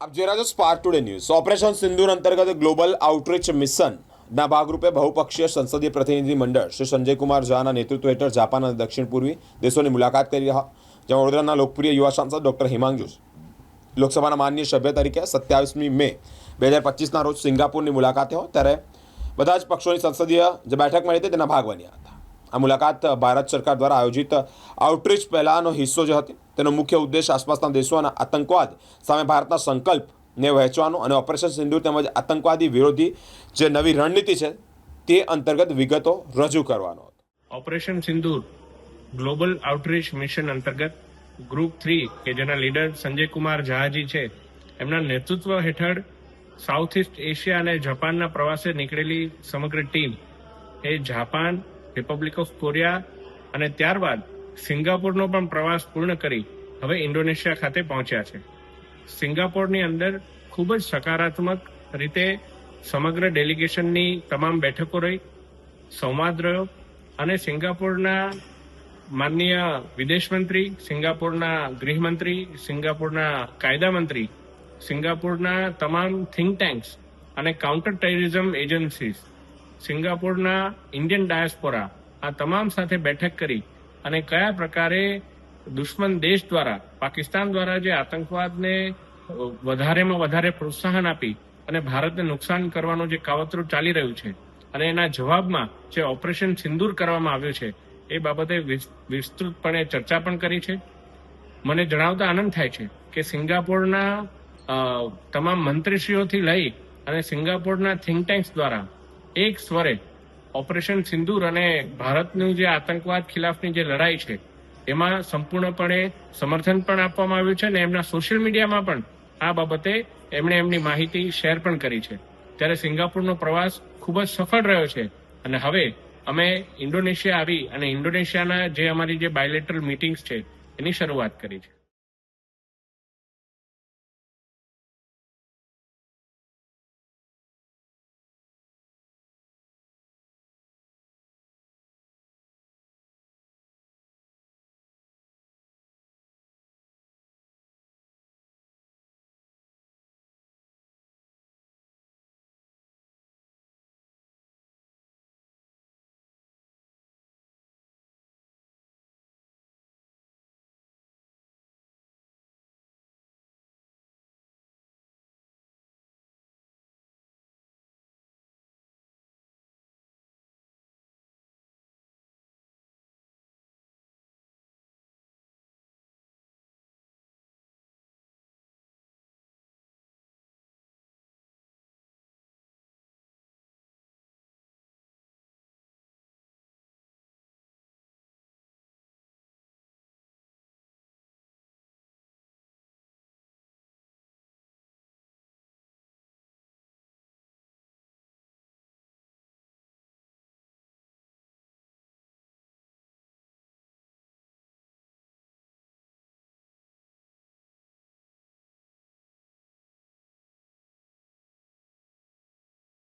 આપ જોઈ રહ્યા છો સ્પાર્ક ટુડે ન્યૂઝ ઓપરેશન સિંદૂર અંતર્ગત ગ્લોબલ આઉટરીચ મિશનના ભાગરૂપે બહુપક્ષીય સંસદીય પ્રતિનિધિ મંડળ શ્રી સંજયકુમાર ઝાના નેતૃત્વ હેઠળ જાપાન અને દક્ષિણ પૂર્વી દેશોની મુલાકાત કરી રહ્યા. જ્યાં વડોદરાના લોકપ્રિય યુવા સાંસદ ડોક્ટર હિમાંગજુ લોકસભાના માનનીય સભ્ય તરીકે સત્યાવીસમી મે બે હજાર પચીસના રોજ સિંગાપુરની મુલાકાતે હોય ત્યારે બધા જ પક્ષોની સંસદીય જે બેઠક મળી હતી તેના ભાગ બન્યા હતા. આ મુલાકાત ભારત સરકાર દ્વારા આયોજિત આઉટરીચ પહેલાનો હિસ્સો જે હતી તેનો મુખ્ય ઉદ્દેશ આસપાસના દેશો અને આતંકવાદ સામે ભારતના સંકલ્પને વહેંચવાનો અને ઓપરેશન સિંધુ તેમજ આતંકવાદી વિરોધી જે નવી રણનીતિ છે તે અંતર્ગત વિગતો રજૂ કરવાનો operation Sindhu global outreach mission અંતર્ગત ગ્રુપ થ્રી કે જેના લીડર સંજય કુમાર ઝાજી છે, એમના નેતૃત્વ હેઠળ સાઉથ ઇસ્ટ એશિયા અને જાપાનના પ્રવાસે નીકળેલી સમગ્ર ટીમ એ જાપાન, રિપબ્લિક ઓફ કોરિયા અને ત્યારબાદ સિંગાપુરનો પણ પ્રવાસ પૂર્ણ કરી હવે ઇન્ડોનેશિયા ખાતે પહોંચ્યા છે. સિંગાપોરની અંદર ખૂબ જ સકારાત્મક રીતે સમગ્ર ડેલિગેશનની તમામ બેઠકો રહી, સંવાદ રહ્યો અને સિંગાપોરના માનનીય વિદેશ મંત્રી સિંગાપોરના ગૃહમંત્રી, સિંગાપોરના કાયદા મંત્રી સિંગાપોરના તમામ થિંક ટેન્ક્સ અને કાઉન્ટર ટેરરિઝમ એજન્સીસ સિંગાપોરના ઇન્ડિયન ડાયસ્પોરા આ તમામ સાથે બેઠક કરી અને કયા પ્રકારે દુશ્મન દેશ દ્વારા, પાકિસ્તાન દ્વારા જે આતંકવાદને વધારેમાં વધારે પ્રોત્સાહન આપી અને ભારતને નુકસાન કરવાનું જે કાવતરું ચાલી રહ્યું છે અને એના જવાબમાં જે ઓપરેશન સિંદૂર કરવામાં આવ્યું છે, એ બાબતે વિસ- વિસ્તૃતપણે ચર્ચા પણ કરી છે. મને જણાવતા આનંદ થાય છે કે સિંગાપોરના તમામ મંત્રીશ્રીઓથી લઈ અને સિંગાપોરના થિંક ટેન્ક્સ દ્વારા એક સ્વરે ઓપરેશન સિંદૂર અને ભારતનું જે આતંકવાદ ખિલાફની જે લડાઈ છે, એમાં સંપૂર્ણપણે સમર્થન પણ આપવામાં આવ્યું છે અને એમના સોશિયલ મીડિયામાં પણ આ બાબતે એમણે એમની માહિતી શેર પણ કરી છે. ત્યારે સિંગાપુરનો પ્રવાસ ખૂબ જ સફળ રહ્યો છે અને હવે અમે ઇન્ડોનેશિયા આવી અને ઇન્ડોનેશિયાના જે અમારી જે બાયલેટરલ મીટિંગ્સ છે, એની શરૂઆત કરી છે.